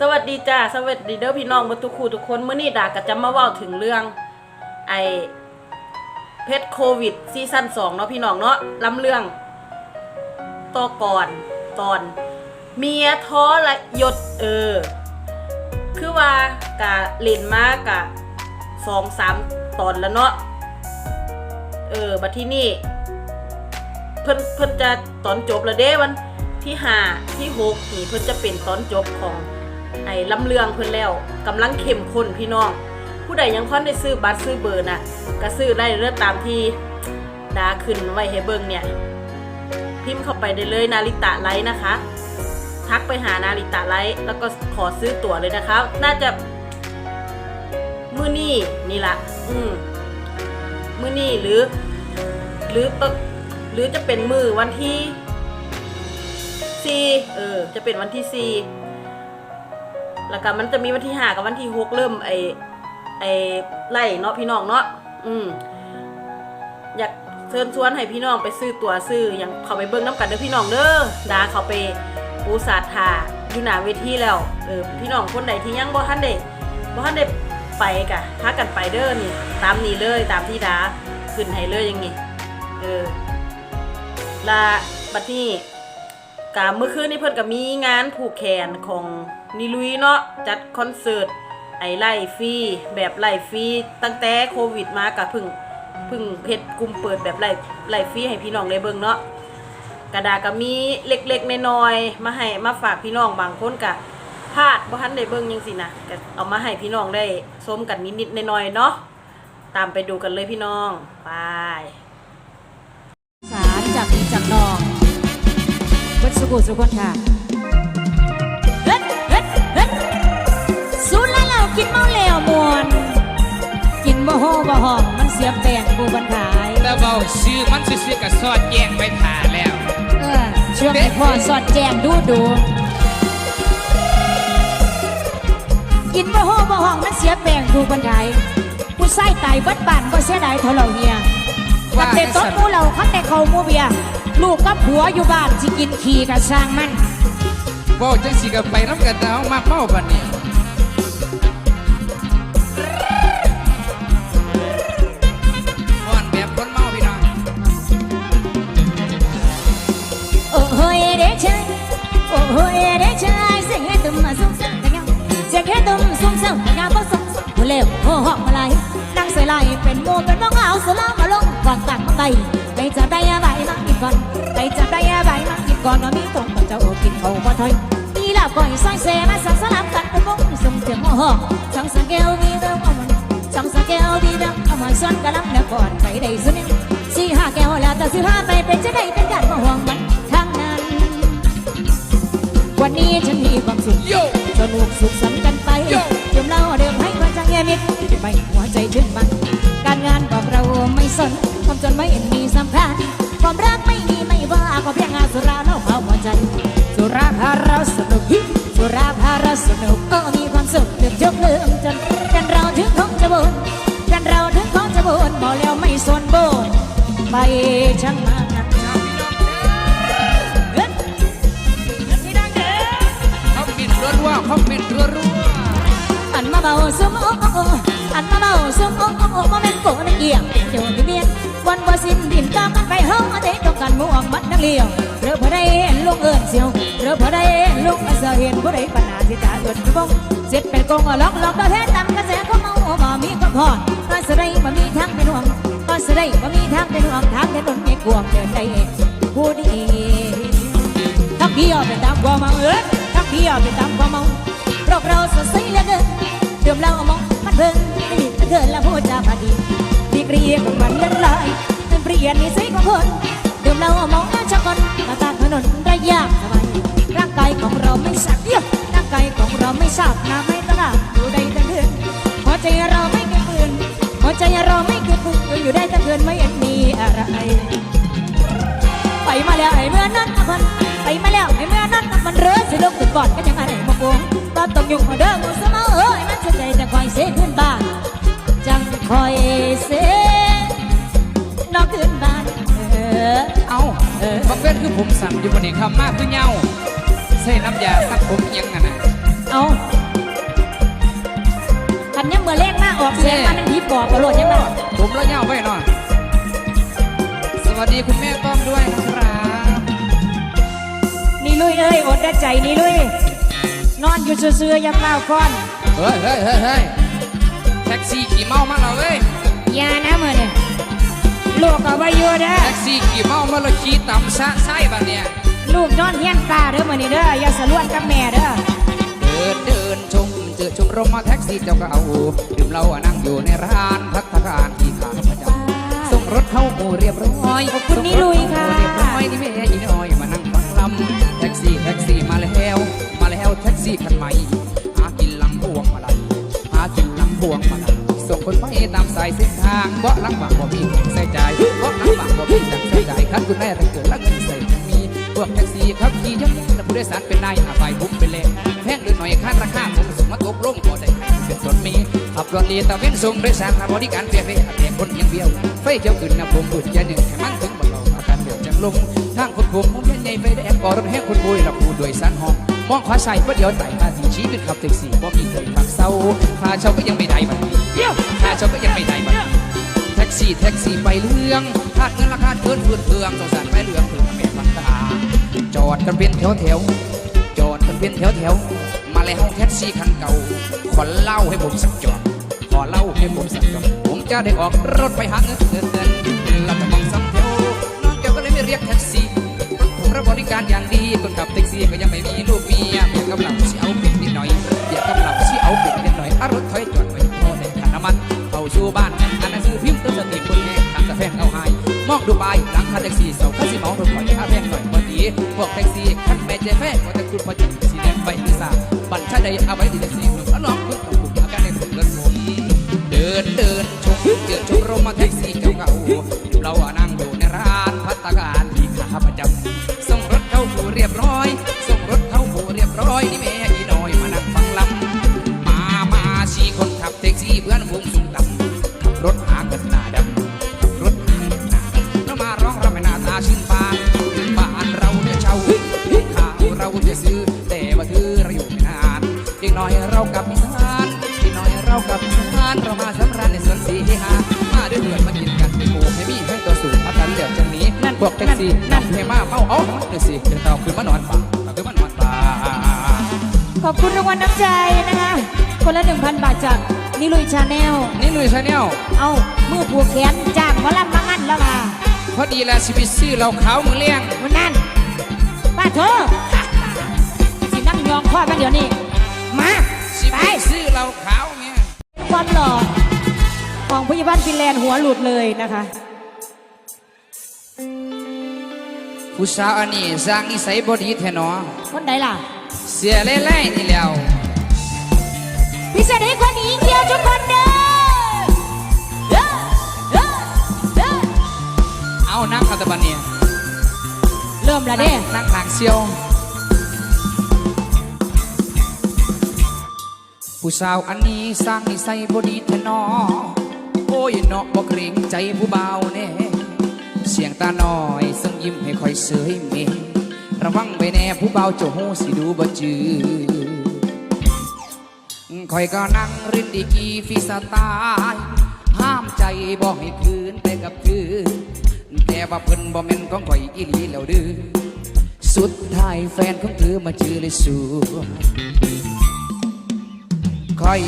สวัสดีจ้าสวัสดีเด้อพี่น้องเบดทุกคู่ทุกคนเมื่อนี้ดาก็จะมาเว้าถึงเรื่องไอเพชรโควิดซีซั่นสองเนาะพี่น้องเนาะลำเรื่องต่อก่อนตอน เมียท้อละหยศเออ คือว่ากะเล่นมากะสองสามตอนแล้วเนาะเออบัดที่นี่เพิ่นเพิ่นจะตอนจบแล้วเด้วันที่ห้าที่หกนี่เพิ่นจะเป็นตอนจบของ ไอ้ลำเลืองเพิ่นแล้วกำลังเข้มข้นพี่น้อง ผู้ใดยังค่อนได้ซื้อบัตรซื้อเบอร์น่ะก็ซื้อได้เรื่อตามที่ดาขึ้นไว้ให้เบิ่งเนี่ย พิมพ์เข้าไปได้เลยนาริตะไลท์นะคะ ทักไปหานาริตะไลท์แล้วก็ขอซื้อตั๋วเลยนะคะ น่าจะมื้อนี้นี่ละอืมมื้อนี้หรือ หรือปะหรือจะเป็นมือวันที่สี่เออ จะเป็นวันที่สี่ แล้วก็มันจะมีวันที่ห้ากับวันที่หกเริ่มไอไอไล่เนาะพี่น้องเนาะอืมอยากเชิญชวนให้พี่น้องไปซื้อตั๋วซื้ออย่างเขาไปเบิ้งน้ำกันเด้อพี่น้องเด้อดาเขาไปปูสาทาอยู่หน้าเวทีแล้วเออพี่น้องคนใดที่ยังบ่ทันได้บ่ทันได้ไปกะพากันไปเด้อนี่ตามนี้เลยตามที่ดาขึ้นให้เลยอย่างงี้เออลาบัดนี้ กาเมื่อคืนนี้เพิ่นก็มีงานผูกแขนของนิลุยเนาะจัดคอนเสิร์ตไอไล่ฟรีแบบไล่ฟรีตั้งแต่โควิดมาก็เพิ่งพิ่งเฮ็ดกลุ่มเปิดแบบไล่ไล่ฟรีให้พี่น้องได้เบิ่งเนาะกระดาษก็มีเล็กๆน้อยๆมาให้มาฝากพี่น้องบางคนก็พลาดบ่ทันได้เบิ่งจังซี่นะก็เอามาให้พี่น้องได้ชมกันนิดๆหน่อยๆเนาะตามไปดูกันเลยพี่น้องไปสารจากพี่จากน้อง บิดสุกุสุคนค่ะเฮ็ดเฮ็ดเฮ็ดสูนแล้วเรากินเมาแล้วมวนกินบ่โฮบ่หอมมันเสียแป้งกูบันขายแต่เบาชื่อมันซื่อๆกับซอดแยงไปถ่าแล้ว เออช่วงให้พ่อสอดแจงดูดูกินบ่โฮบ่หอมมันเสียแป้งกูบันขายผู้ใส่ไตเบิดบ้านก็เสียดายเท่าเราเฮียกับเด็กต้นหมูเราข้างในเขาหมูเบียร์ ลูกกับผัวอยู่บ้านสิกินขี้กับสร้างมันเว่าจังสิกับไปน้ำกันเอามากเมาบันนี้ม่อนแบบคนเมาพี่น้องโอ้โหเด็กชายโอ้โหเด็กชายเสียงตุ้มมาส่งสังกันเสียงตุ้มส่งสังกันก็ส่งหัวเลี้ยวหัวหอกมาไหลนั่งใส่ไหลเป็นโมเป็นมองเอาสลามาลงก่อนตักมาไตไป จับได้ใบมากินก่อนไปจับได้ใบมากินก่อนว่ามีตรงกับเจ้ากินเขาบ่ถอยมีลาบก้อยซอยเซมาสั่งสลับกันเป็นวงส่งเสียงโอ้โหช่างสังเกตมีเรื่องเอามันช่างสังเกตมีเรื่องเอามาซ้อนกระลับแล้วก่อนไปได้สุนี่สี่ห้าแก้วแล้วแต่สิห้าไป พาเราสนุกฮิสุราพาเราสนุกก็มีความสุขเลืมยกเลืมจนกันเราถึงของจะบุญกันเราถึงของจะบุญบอกแล้วไม่สนโบนไปช่างมานักเฮ้ยที่ดังเด้อเขาบินรัวๆเขาบินรัวอันมาเบาซุ่มอ้โอันมาเบาซุ่มโอ้โอ้โอ้มาเป็นโกนักเกี่ยงเป็นโจรเบียนวันบ่าสิ้นดินตามกันไปเฮามาเตะต้องกันม่วงมัดนักเลี้ยวเรือพอได้เห็นลูกเอิญเสียวเรือพอได้เห็นลูกเสือเห็นผู้ใดปัญหาที่ตาเอิญบงเสร็จเป็นกงล็อกล็อกตัวแท้ตามกระแสของเมาบ่มีก็พอดตอนสไลบ่มีทางเป็นห่วงตอนสไลบ่มีทางเป็นห่วงทางถนนไม่กวงเดินได้ผู้ดีทักเดียวไปตามความเมาเอ้ยทักเดียวไปตามความเมาโรคเราสดใสเหลือเกินเดิมเราเอามองมันเบิ่ง เกินแล้วพูดจาพอดีดีกรีของมันเลื่นลอยเป็นเปลี่ยนนิสัยของคนเดิมเราเอามองมันชักคนมาตาถนนระยะสบายร่างกายของเราไม่สักเยอะร่างกายของเราไม่สับน้ำไม่ตลาดอยู่ได้ทั้งคืนหัวใจเราไม่เกินปืนหัวใจเราไม่เกินปืนอยู่ได้ทั้งคืนไม่เห็นมีอะไรไปมาแล้วไอ้เมื่อนั้นมันไปมาแล้วไอ้เมื่อนั้นมันเรือสิลงถึงก่อนก็ยังอะไรมาโกงตอนตกยุคมาเด้อมูสมาเอ้ยมันสนใจจะคอยเสียขึ้นบ้า คอยเสียนอกขึ้นบ้านเออๆเอาบักเว้นคือผมสั่งอยู่บนนี้คำมากคือเหงาใส่น้ำยาตัดผมอิหยังไงนะเอาเอาคันยังเมื่อเลขมาออกเสียงมานั่นผีปอบกระโดดยังไงผมละเงาไว้หน่อยสวัสดีคุณแม่ต้อมด้วยนะครับนี่ลุยเอ้ยอดได้ใจนี่ลุยนอนอยู่เสื่อๆอยังเล่าก้อนเฮ้ยเฮ้ยเฮ้ยเฮ้ย แท็กซี่ขี่เมามาแล้วเว้ยอยานะมือเนี่ยลูกเอาไว้อยู่เด้อแท็กซี่ขี่เมามาแล้วขี่ต่ำซะไส้บัดเนี่ยลูกนอนเฮียนตาเด้อมือนี่เด้ออย่าสะล้วนกับแม่เด้อเดินเดินชมเจอชมรมมาแท็กซี่เจ้าก็เอาดื่มเหล้าอะนั่งอยู่ในร้านพัฒนาการที่ขาประจำส่งรถเข้าหมู่เรียบร้อยขอบคุณนี่ลุยค่ะส่งรถเข้าหมู่เรียบร้อยนี่แม่อีน้อยมานั่งฟังลำแท็กซี่แท็กซี่มาแล้ว มาแล้วแท็กซี่คันใหม่ คนไปตามสายเส้นทางเพราะลังบากบ่มีใส่ใจเพราะลังบากบ่มีจักใส่ใจคันคุณแม่ถ้าเกิดลักเงินใส่มีพวกแท็กซี่ขับขี่ย่ำและผู้โดยสารเป็นนายอาไปบุ้มไปเลยแพงเดือหน่อยค่าราคาผมส่งมาตกลงพอได้ให้เป็นรถมีขับรถดีตะเว้นส่งโดยสารบริการเพียงเพียงแต่คนยังเดียวไฟเขียวขึ้นนะผมบุญแค่หนึ่งให้มันถึงบ่เราอาการเดือดจังลงทางคนผมมองเห็นใหญ่ไฟแดงก่อรถแห้งคนบุยและผู้โดยสารห้อง มองขวาใส่ประเดี๋ยวไต่มาสีชี้ขึ้นขับแท็กซี่บ่มีเคยพักเศร้าค่าเช่าก็ยังไม่ได้บัดนี้าเช่าก็ยังไม่ได้บัดนี้แท็กซี่แท็กซี่ไปเรื่องคาดเงินราคาเกินเพื่อนเพืองสงสารไปเรื่องเพื่อนแม่ฟังตาจอดกันเป็นแถวแถวจอดกันเป็นแถวแถวมาแล้วแท็กซี่คันเก่าขอเล่าให้ผมสักจอดขอเล่าให้ผมสักจอดผมจะได้ออกรถไปหาเงินเงินเงินเราจะมองซ้ำแถวน้องแกก็เลยไม่เรียกแท็กซี่ รับบริการอย่างดีคนขับแท็กซี่ก็ยังไม่มีลูกเมียเมียกำลังสิเอาเปรียบนิดหน่อยเดี๋ยวกำลังสิเอาเปรียบนิดหน่อยอารถถอยจอดไว้พอได้ค่าน้ำมันเข้าสู่บ้านอ่านหนังสือพิมพ์เตือนสติคนแห่ทางกาแฟเอาให้มองดูไปหลังคาแท็กซี่เสาข้าสิเมารถปล่อยค่าแพงหน่อยพอดีพวกแท็กซี่คันแม่ใจแฟนก็จะคุณพอจะสีแดงไปที่สาบัญชาใดเอาไว้ที่แท็กซี่หนุ่มน้องคุณต้องคุมอาการในผมเงินผมเดินเดินชมเดินชมรมมาแท็กซี่เก่าๆ วกแท็กซี่นั่นให้มาเมาเอาเดี๋ยวสิเดี๋ยวเราขึ้นมานอนป่าเราขึ้นมานอนป่าขอบคุณรางวัลน้ำใจนะคะคนละ 1,000 บาทจากนิลุยชาแนลนี่ลุยชาแนลเอามือผูกแขนจ้างหมอลำมางั้นแล้วค่ะพอดีแล้วสิบิซื้อเราขาวมือเลี้ยงวันนั้นป้าเธอสินั่งยองพ่อกันเดี๋ยวนี้มาสิไปบิซื้อเราขาวเนี่ยความหล่อของพยาบาลฟินแลนด์หัวหลุดเลยนะคะ ผู้สาวอันนี้สร้างนิสัยบดีแท้หนอ คนไหนล่ะ เสียเล่ๆนี่แล้วพิเศษให้คนนี้เดียวทุกคนเด้อเด้อเด้อเด้อเอานักคาตาบันเนี่ยเริ่มแล้วเด้นั่งทางเซียว ผู้สาวอันนี้สร้างนิสัยบดีแท้หนอ โอ้ยเนาะบ่เกรงใจผู้บ่าวแน่ เสียงตาหน้อยซึ่งยิ้มให้คอยเสยเมระวังไว้แน่ผู้เบาเจ้าหูสิดูบ่จือคอยก็นั่งรินดีกีฟีสตล์ห้ามใจบอกให้คืนไปกับคืนแต่ว่าเพิ่นบ่แม่นของข่อยอีหลีแล้วดื้อสุดท้ายแฟนของเธอมาเจอเลยสัวคอย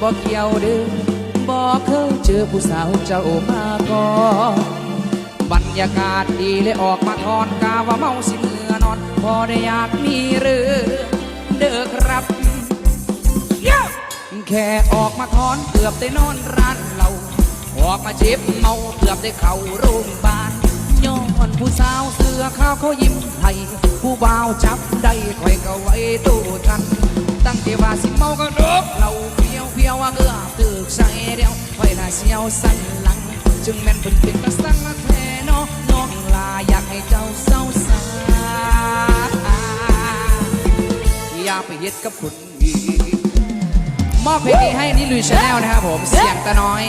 บ่เกี่ยวเด้อบ่เคยเจอผู้สาวเจ้ามาก่อน รรยากาศดีเลยออกมาทอนกาว่าเมาสิเมื่อนอน พอได้อยากมีเรือเด้อครับแค่ออกมาทอนเกือบได้นอนร้านเราออกมาเจ็บเมาเกือบได้เข้าโรงพยาบาลย้อนผู้สาวเสือข้าวเขายิ้มให้ผู้บ่าวจับได้คอยก็ไว้ตู้ทัน ตั้งแต่ว่าสิเมาก็ดบเราเพียวเพียวว่าเกือบตึกใส่เดียวไว้ละเสียวสันหลัง จึงแม่นเป็นเป็นกระสังมาแท ให้เจ้าเศร้าสาอย่าไปเย็ดกับคนอื่นมอบเพลงนี้ให้นิลุยชาแนลนะครับผม เสียงตะน้อย